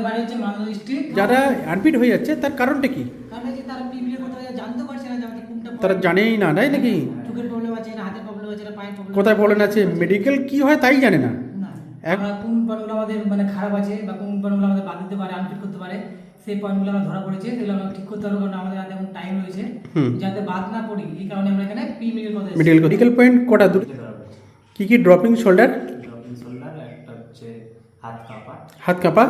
আমাদের বাড়ি হচ্ছে মালদা ডিস্ট্রিক্ট যারা আনফিট হয়ে যাচ্ছে তার কারণটা কি? কারণ হচ্ছে তারা পিপিএ কথা জানতে পারছে না যে আমাদের কোনটা তারা জানেই না তাই নাকি? চোখের প্রবলেম আছে না হাতের প্রবলেম আছে না পায়ের প্রবলেম কোথায় প্রবলেম আছে? মেডিকেল কি হয় তাই জানে না। কোন পয়েন্টগুলো আমাদের মানে খারাপ আছে বা কোন পয়েন্টগুলো আমাদের বাদ দিতে পারে আনফিট করতে পারে সেই পয়েন্টগুলো আমরা ধরা পড়েছে সেগুলো আমরা ঠিক করতে কারণ আমাদের হাতে এখন টাইম রয়েছে। যাতে বাদ না পড়ি এই কারণে আমরা এখানে পি মিডিকেল কথা মেডিকেল মেডিকেল পয়েন্ট কটা কি কি ড্রপিং শোল্ডার ড্রপিং শোল্ডার একটা হচ্ছে হাত কাঁপা। হাত কাঁপা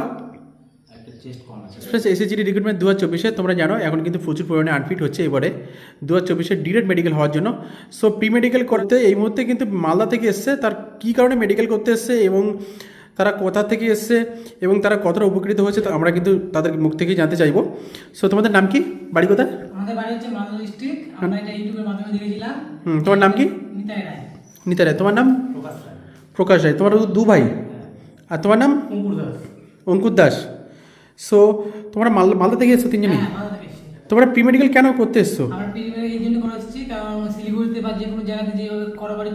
একটা চেস্ট কম আছে এক্সপ্রেস এসএসজি রিক্রুটমেন্ট দু হাজার চব্বিশে তোমরা জানো এখন কিন্তু প্রচুর পরিমাণে আনফিট হচ্ছে এবারে। দু হাজার চব্বিশে ডিরেক্ট মেডিকেল হওয়ার জন্য। সো প্রি মেডিকেল করতে এই মুহূর্তে কিন্তু মালদা থেকে এসছে তার কী কারণে মেডিকেল করতে এসছে এবং তারা কোথা থেকে এসছে এবং তারা কতটা উপকৃত হয়েছে তা আমরা কিন্তু তাদের মুখ থেকেই জানতে চাইব। সো তোমাদের নাম কি? বাড়ি কোথায়? আমাদের বাড়ি হচ্ছে মালদা ডিস্ট্রিক্ট আমরা এটা ইউটিউবের মাধ্যমে দেখেছিলাম। হুম, তোমার নাম কি? নিতাই রায়। নিতা রায়। তোমার নাম? প্রকাশ রায়। প্রকাশ রায়। তোমার দু ভাই আর তোমার নাম? অঙ্কুর দাস। অঙ্কুর দাস। সো তোমরা মাল মালদা থেকে এসছো তিনজনই হ্যাঁ। তোমরা প্রি মেডিকেল কেন করতে এসছো? আমরা এই জন্য করে এসেছি কারণ শিলিগুড়িতে বা যে কোনো জায়গাতে যে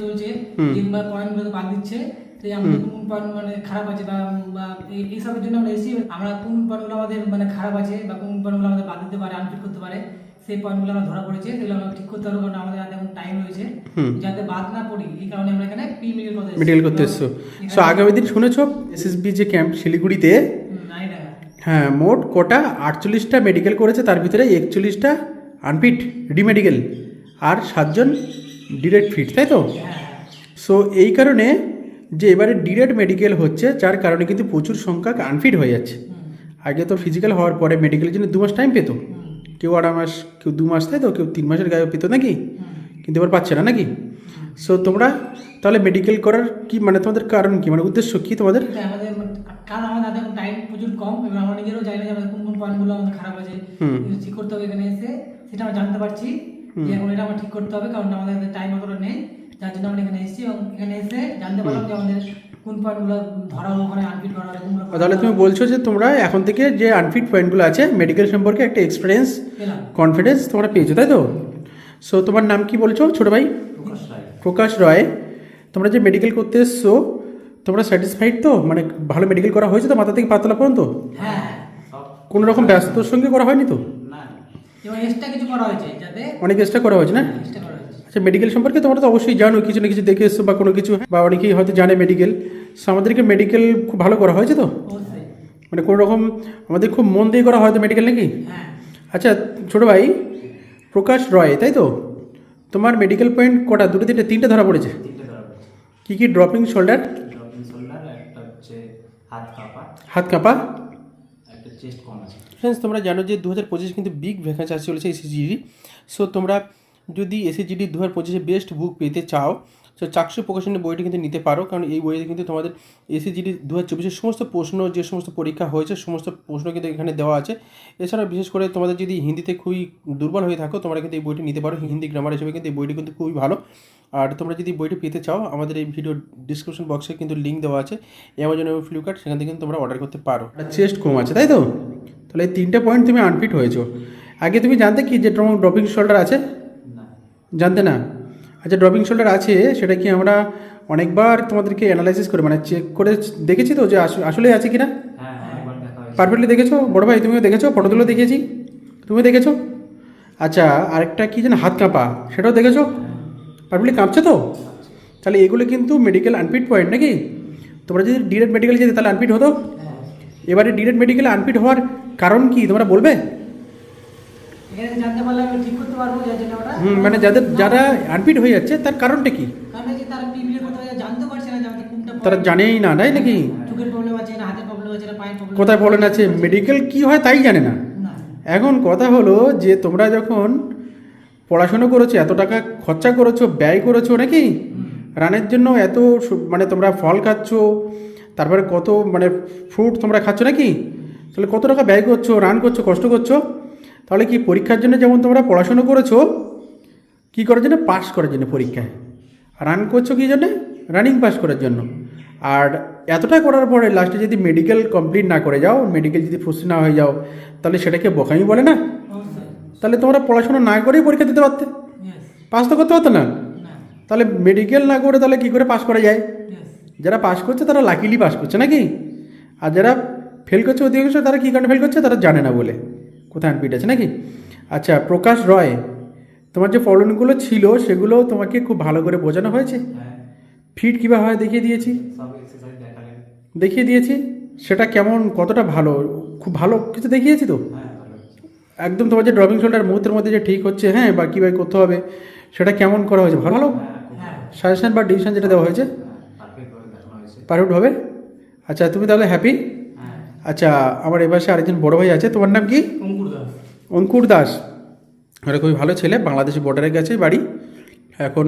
চলছে কিংবা পয়েন্টগুলো বাদ দিচ্ছে তো আমাদের কোন পয়েন্ট মানে খারাপ আছে বা বা এই- এইসবের জন্য আমরা এসেছি আমরা কোন পয়েন্টগুলো আমাদের মানে খারাপ আছে বা কোন পয়েন্টগুলো আমাদের বাদ দিতে পারে আনফিট করতে পারে সেই পয়েন্টগুলো আমরা ধরা পড়েছে সেগুলো আমরা ঠিক করতে কারণ আমাদের এখন টাইম রয়েছে। যাতে বাদ না পড়ি এই কারণে আমরা এখানে পি মিডিকেল করতে এসছো। সো আগামী দিন শুনেছো এসএসবি যে ক্যাম্প শিলিগুড়িতে হ্যাঁ মোট কোটা আটচল্লিশটা মেডিকেল করেছে, তার ভিতরে একচল্লিশটা আনফিট ডিমেডিকেল আর সাতজন ডিরেক্ট ফিট তাই তো? সো এই কারণে যে এবারে ডিরেক্ট মেডিকেল হচ্ছে, যার কারণে কিন্তু প্রচুর সংখ্যা আনফিট হয়ে যাচ্ছে। আগে তো ফিজিক্যাল হওয়ার পরে মেডিকেলের জন্য দু মাস টাইম পেতো। কেউ আড়াই মাস, কেউ দু মাস, তাই তো? কেউ তিন মাসের গায়ে পেতো নাকি? কিন্তু এবার পাচ্ছে না নাকি? সো তোমরা তাহলে মেডিকেল করার কি মানে তোমাদের কারণ কি? মানে উদ্দেশ্য কি তোমাদের? কারণ আমাদের হাতে টাইম প্রচুর কম এবং আমরা নিজেরও জানি না যে আমাদের কোন কোন পয়েন্টগুলো আমাদের খারাপ আছে ঠিক করতে হবে এখানে এসে সেটা আমরা জানতে পারছি যে এখন এটা আমরা ঠিক করতে হবে কারণ আমাদের হাতে টাইম অতটা নেই। যার জন্য আমরা এখানে এসেছি এবং এখানে এসে জানতে পারলাম যে আমাদের কোন পয়েন্টগুলো ধরা ওখানে আনফিট করা হবে তাহলে তুমি বলছো যে তোমরা এখন থেকে যে আনফিট পয়েন্টগুলো আছে মেডিকেল সম্পর্কে একটা এক্সপিরিয়েন্স কনফিডেন্স তোমরা পেয়েছ তাই তো? সো তোমার নাম কি বলছো ছোট ভাই? প্রকাশ রায়। প্রকাশ রয়। তোমরা যে মেডিকেল করতে এসছো তোমরা স্যাটিসফাইড তো? মানে ভালো মেডিকেল করা হয়েছে তো মাথা থেকে পাতলা পর্যন্ত? হ্যাঁ। কোনো রকম ব্যস্ততার সঙ্গে করা হয়নি তো? অনেক এক্সট্রা করা হয়েছে না? হয়েছে। আচ্ছা মেডিকেল সম্পর্কে তোমরা তো অবশ্যই জানো কিছু না কিছু দেখে এসছো বা কোনো কিছু বা অনেকেই হয়তো জানে মেডিকেল আমাদেরকে মেডিকেল খুব ভালো করা হয়েছে তো? মানে কোনো রকম আমাদের খুব মন দিয়ে করা হয়তো মেডিকেল নাকি? হ্যাঁ। আচ্ছা ছোট ভাই প্রকাশ রয় তাই তো? তোমার মেডিকেল পয়েন্ট কটা? দুটো তিনটে তিনটে ধরা পড়েছে। কী কী ড্রপিং শোল্ডার হাত কাঁপা। হাত কাঁপা? একটা চেস্ট কম আছে। ফ্রেন্ডস তোমরা জানো যে দু হাজার পঁচিশ কিন্তু বিগ ভ্যাকেন্সি আসছে চলেছে এসিজিডি সো তোমরা যদি এসিজিডি দু হাজার পঁচিশে বেস্ট বুক পেতে চাও সো চাকসু প্রকাশনের বইটি কিন্তু নিতে পারো কারণ এই বইতে কিন্তু তোমাদের এসিজিডি দু হাজার চব্বিশের সমস্ত প্রশ্ন যে সমস্ত পরীক্ষা হয়েছে সমস্ত প্রশ্ন কিন্তু এখানে দেওয়া আছে। এছাড়া বিশেষ করে তোমাদের যদি হিন্দিতে খুবই দুর্বল হয়ে থাকো তোমরা কিন্তু এই বইটি নিতে পারো। হিন্দি গ্রামার হিসেবে কিন্তু এই বইটি কিন্তু খুবই ভালো। আর তোমরা যদি বইটি পেতে চাও আমাদের এই ভিডিও ডিসক্রিপশন বক্সে কিন্তু লিঙ্ক দেওয়া আছে অ্যামাজন এবং ফ্লিপকার্ট সেখান থেকে কিন্তু তোমরা অর্ডার করতে পারো। চেস্ট কম আছে তাই তো? তাহলে এই তিনটে পয়েন্ট তুমি আনফিট হয়েছো। আগে তুমি জানতে কি যে তোমার ড্রপিং শোল্ডার আছে? জানতে না? আচ্ছা ড্রপিং শোল্ডার আছে সেটা কি আমরা অনেকবার তোমাদেরকে অ্যানালাইসিস করে মানে চেক করে দেখেছি তো যে আস- আসলেই আছে কি না হ্যাঁ পারফেক্টলি দেখেছ? বড় ভাই তুমিও দেখেছ? ফটো ফটোগুলো দেখিয়েছি। তুমিও দেখেছ? আচ্ছা আরেকটা কি যেন হাত কাঁপা সেটাও দেখেছ? পারফেক্টলি কাঁপছে তো? তাহলে এগুলো কিন্তু মেডিকেল আনফিট পয়েন্ট নাকি? তোমরা যদি ডিরেক্ট মেডিকেল যেতে তাহলে আনফিট হতো। এবারে ডিরেক্ট মেডিকেলে আনফিট হওয়ার কারণ কি তোমরা বলবে? হুম, মানে যাদের যারা আনফিট হয়ে যাচ্ছে তার কারণটা কি? তারা জানেই না তাই নাকি? কোথায় প্রবলেম আছে? মেডিকেল কি হয় তাই জানে না। এখন কথা হলো যে তোমরা যখন পড়াশুনো করেছ, এত টাকা খরচা করেছ, ব্যয় করেছ নাকি? রানের জন্য এত মানে তোমরা ফল খাচ্ছ, তারপরে কত মানে ফ্রুট তোমরা খাচ্ছ নাকি? তাহলে কত টাকা ব্যয় করছ, রান করছ, কষ্ট করছ? তাহলে কি পরীক্ষার জন্য যেমন তোমরা পড়াশুনো করেছ, কি করার জন্য? পাস করার জন্য পরীক্ষায়। রান করছ কী জন্য? রানিং পাস করার জন্য। আর এতটা করার পরে লাস্টে যদি মেডিকেল কমপ্লিট না করে যাও মেডিকেল যদি ফুসি না হয়ে যাও, তাহলে সেটাকে বোকামি বলে না? তাহলে তোমরা পড়াশোনা না করেই পরীক্ষা দিতে পারতে? পাস তো করতে পারতো না? তাহলে মেডিকেল না করে তাহলে কী করে পাস করা যায়? যারা পাস করছে তারা লাকিলি পাস করছে নাকি? আর যারা ফেল করছে অধিকাংশ তারা কী কারণে ফেল করছে? তারা জানে না বলে। কোথায় আনপিট আছে নাকি? আচ্ছা প্রকাশ রয় তোমার যে প্রবলেমগুলো ছিল সেগুলো তোমাকে খুব ভালো করে বোঝানো হয়েছে? হ্যাঁ। ফিট কীভাবে হয় দেখিয়ে দিয়েছি? দেখিয়ে দিয়েছি? সেটা কেমন কতটা ভালো খুব ভালো কিছু দেখিয়েছি তো? হ্যাঁ। একদম তোমার যে ড্রপিং শোল্ডার মুহূর্তের মধ্যে যে ঠিক হচ্ছে হ্যাঁ বা কীভাবে করতে হবে সেটা কেমন করা হয়েছে? ভালো ভালো সাজেশন বা ডিসিশন যেটা দেওয়া হয়েছে? পারফেক্ট হবে? আচ্ছা তুমি তাহলে হ্যাপি হ্যাঁ আচ্ছা আমার এপাশে আরেকজন বড় ভাই আছে তোমার নাম কি? অঙ্কুর দাস। অঙ্কুর দাস। ওরা খুবই ভালো ছেলে বাংলাদেশি বর্ডারে গেছে বাড়ি। এখন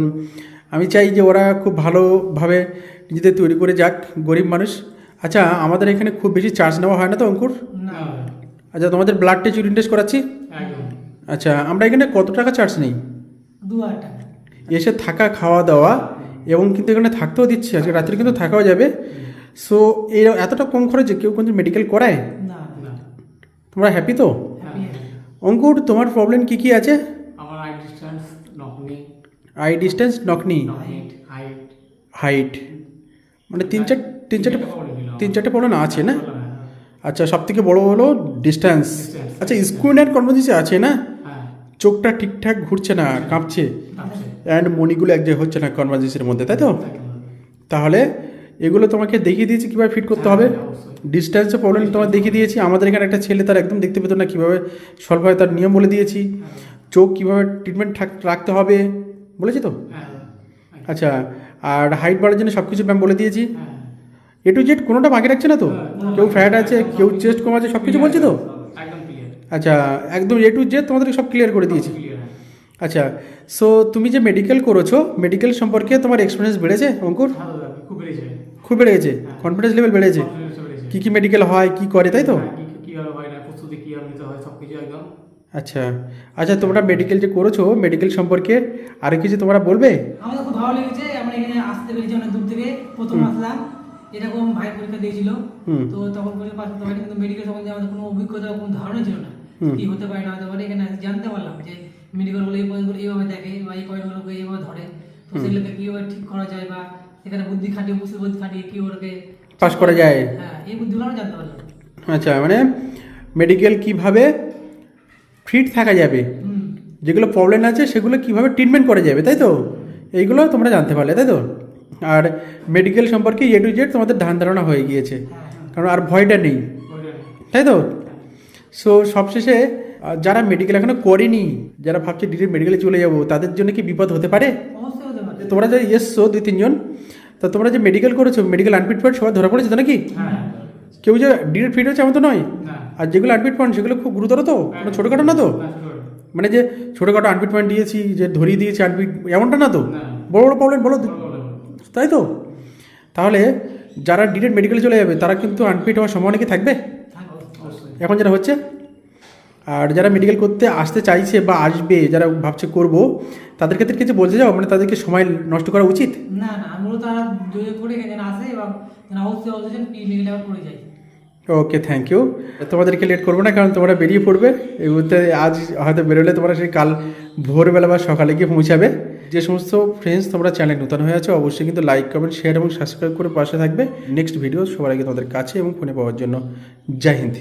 আমি চাই যে ওরা খুব ভালোভাবে নিজেদের তৈরি করে যাক গরিব মানুষ। আচ্ছা আমাদের এখানে খুব বেশি চার্জ নেওয়া হয় না তো অঙ্কুর? আচ্ছা তোমাদের ব্লাড টেস্ট ইউরিন টেস্ট করাচ্ছি? আচ্ছা আমরা এখানে কত টাকা চার্জ নেই? এসে থাকা খাওয়া দাওয়া এবং কিন্তু এখানে থাকতেও দিচ্ছি আজকে রাত্রে কিন্তু থাকাও যাবে। সো এই এতটা কম খরচে কেউ কিন্তু মেডিকেল করায়? তোমরা হ্যাপি তো? অঙ্কুর তোমার প্রবলেম কি কি আছে? আই ডিস্টেন্স নকনি হাইট মানে তিন চার তিন চারটে তিন চারটে প্রবলেম আছে না? আচ্ছা সব থেকে বড়ো হলো ডিস্টেন্স আচ্ছা স্কুল অ্যান্ড কর্মসূচি আছে না? হ্যাঁ। চোখটা ঠিকঠাক ঘুরছে না কাঁপছে? অ্যান্ড মণিগুলো এক জায়গায় হচ্ছে না কনভার্জেন্সের মধ্যে তাই তো? তাহলে এগুলো তোমাকে দেখিয়ে দিয়েছি কীভাবে ফিট করতে হবে। হ্যাঁ, ডিস্টেন্সের প্রবলেম তোমার দেখিয়ে দিয়েছি। আমাদের এখানে একটা ছেলে তার একদম দেখতে পেত না কীভাবে সলভ হয় তার নিয়ম বলে দিয়েছি। চোখ কীভাবে ট্রিটমেন্ট রাখতে হবে বলেছি তো? হ্যাঁ আচ্ছা আর হাইট বাড়ার জন্য সব কিছু ম্যাম বলে দিয়েছি। হ্যাঁ। এ টু জেড কোনোটা বাকি রাখছে না তো? হ্যাঁ, কেউ ফ্যাট আছে কেউ চেস্ট কম আছে সব কিছু বলছি তো? আচ্ছা একদম এ টু জেড তোমাদেরকে সব ক্লিয়ার করে দিয়েছি। আচ্ছা সো তুমি যে মেডিকেল করেছ মেডিকেল সম্পর্কে তোমার এক্সপিরিয়েন্স বেড়েছে অঙ্কুর? খুব বেড়ে গেছে কনফিডেন্স লেভেল বেড়েছে। কী কী মেডিকেল হয় কী করে তাই তো? হ্যাঁ, কি- কি- কীভাবে হয় না প্রস্তুতি কীভাবে নিতে হয় সব কিছু একদম। আচ্ছা আচ্ছা তোমরা মেডিকেল যে করেছ মেডিকেল সম্পর্কে আর কিছু তোমরা বলবে? আমাদের খুব ভালো লেগেছে আমরা এখানে আসতে পেরেছি অনেক দূর থেকে প্রথম আসলাম। এরকম ভাই পরীক্ষা দিয়েছিল। তো তখন পর্যন্ত পাস করতে পারি কিন্তু মেডিকেল সম্বন্ধে আমাদের কোনো অভিজ্ঞতা কোনো ধারণা ছিল না। কি হতে পারে না হতে পারে এখানে জানতে পারলাম যে মেডিকেলগুলো এই পয়েন্টগুলো এইভাবে দেখে বা এই পয়েন্টগুলোকে এইভাবে ধরে। তো সেগুলোকে কীভাবে ঠিক করা যায় বা সেখানে বুদ্ধি খাটিয়ে বুঝতে বুদ্ধি খাটিয়ে কী ওরকে পাস করা যায়? হ্যাঁ এই বুদ্ধিগুলো আমরা জানতে পারলাম। আচ্ছা মানে মেডিকেল কীভাবে ফিট থাকা যাবে? যেগুলো প্রবলেম আছে সেগুলো কীভাবে ট্রিটমেন্ট করা যাবে তাই তো? এইগুলো তোমরা জানতে পারলে তাই তো? আর মেডিকেল সম্পর্কে এ টু জেড তোমাদের ধান ধারণা হয়ে গিয়েছে। কারণ আর ভয়টা নেই। তাই তো? সো সবশেষে যারা মেডিকেল এখনও করেনি যারা ভাবছে ডিরেক্ট মেডিকেলে চলে যাব তাদের জন্য কি বিপদ হতে পারে? তোমরা যে এসছো দুই তিনজন তা তোমরা যে মেডিকেল করেছ মেডিকেল আনফিট পয়েন্ট সবাই ধরা পড়েছে তো নাকি? হ্যাঁ কেউ যে ডিরেক্ট ফিট হচ্ছে এমন তো নয়? আর যেগুলো আনফিট পয়েন্ট সেগুলো খুব গুরুতর তো? কোনো ছোটোখাটো না তো? মানে যে ছোটোখাটো আনফিট পয়েন্ট দিয়েছি যে ধরিয়ে দিয়েছি আনফিট এমনটা না তো। বড় বড় প্রবলেম বলো। তাই তো? তাহলে যারা ডিরেক্ট মেডিকেলে চলে যাবে তারা কিন্তু আনফিট হওয়ার সম্ভাবনা কি থাকবে? এখন যেটা হচ্ছে আর যারা মেডিকেল করতে আসতে চাইছে বা আসবে যারা ভাবছে করব তাদের ক্ষেত্রে কিছু বলতে যাও মানে তাদেরকে সময় নষ্ট করা উচিত? না না মূলত তারা করে যেন আসে এবং অবশ্যই অবশ্যই মেডিকেল করে যায় ওকে থ্যাংক ইউ তোমাদেরকে লেট করব না কারণ তোমরা বেরিয়ে পড়বে। এই মুহূর্তে আজ হয়তো বেরোলে তোমরা সেই কাল ভোরবেলা বা সকালে গিয়ে পৌঁছাবে। যে সমস্ত ফ্রেন্ডস তোমরা চ্যানেল নতুন হয়ে আছো, অবশ্যই কিন্তু লাইক কমেন্ট শেয়ার এবং সাবস্ক্রাইব করে পাশে থাকবে। নেক্সট ভিডিও সবার আগে তোমাদের কাছে এবং ফোনে পাওয়ার জন্য। জয় হিন্দ।